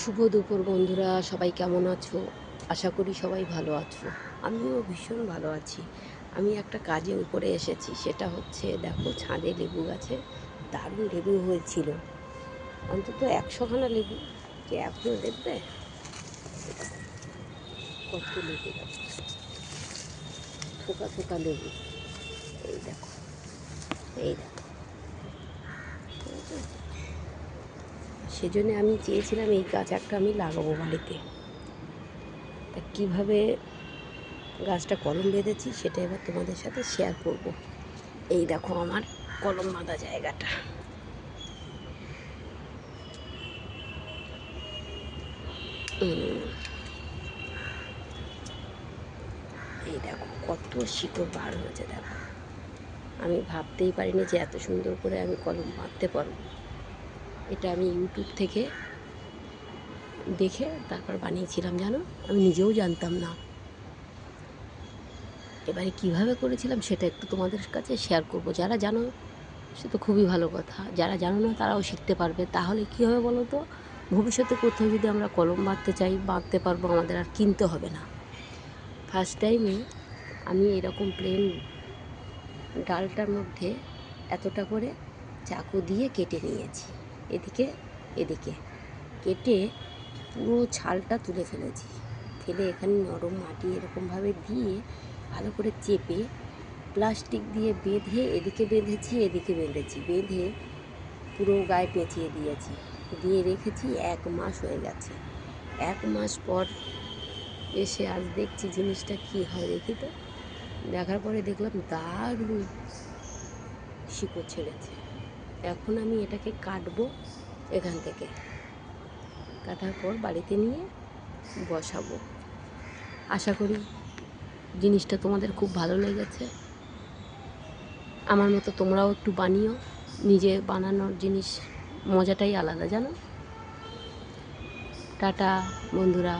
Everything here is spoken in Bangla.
শুভ দুপুর বন্ধুরা, সবাই কেমন আছো? আশা করি সবাই ভালো আছো। আমিও ভীষণ ভালো আছি। আমি একটা কাজে উপরে এসেছি, সেটা হচ্ছে দেখো ছাদে লেবু গাছে দারুণ লেবু হয়েছিল। অন্তত একশোখানা লেবু। কে এখনও দেখবে? কত লেবু গাছ। থোকা থোকা লেবু। এই দেখো এই দেখো। সেজন্য আমি চেয়েছিলাম এই গাছ একটা আমি লাগাবো বাড়িতে। তা কীভাবে গাছটা কলম বেঁধেছি সেটা এবার তোমাদের সাথে শেয়ার করব। এই দেখো আমার কলম বাঁধা জায়গাটা। এই দেখো কত শিকড় বার হয়েছে দেখো। আমি ভাবতেই পারিনি যে এত সুন্দর করে আমি কলম বাঁধতে পারব। এটা আমি ইউটিউব থেকে দেখে তারপর বানিয়েছিলাম, জানো? আমি নিজেও জানতাম না। এবারে কীভাবে করেছিলাম সেটা একটু তোমাদের কাছে শেয়ার করব। যারা জানো, সে তো খুবই ভালো কথা। যারা জানো না, তারাও শিখতে পারবে। তাহলে কী হবে বলো তো? ভবিষ্যতে কোথাও যদি আমরা কলম বাঁধতে চাই, বাঁধতে পারব, আমাদের আর কিনতে হবে না। ফার্স্ট টাইমে আমি এরকম প্লেন ডালটার মধ্যে এতটা করে চাকু দিয়ে কেটে নিয়েছি। এদিকে এদিকে। কেটে পুরো ছালটা তুলে ফেলেছি। ফেলে এখানে নরম মাটি এরকমভাবে দিয়ে ভালো করে চেপে প্লাস্টিক দিয়ে বেঁধে, এদিকে বেঁধেছি এদিকে বেঁধেছি। বেঁধে পুরো গায়ে পেঁচিয়ে দিয়েছি। দিয়ে রেখেছি, এক মাস হয়ে গেছে। এক মাস পর এসে আজ দেখছি জিনিসটা কী হয় দেখি তো। দেখার পরে দেখলাম দারুণ শিকড় ছেড়েছে। এখন আমি এটাকে কাটবো এখান থেকে। কাটার পর বাড়িতে নিয়ে বসাবো। আশা করি জিনিসটা তোমাদের খুব ভালো লেগেছে। আমার মতো তোমরাও একটু বানিও। নিজে বানানোর জিনিস মজাটাই আলাদা, জানো? টাটা, বন্ধুরা।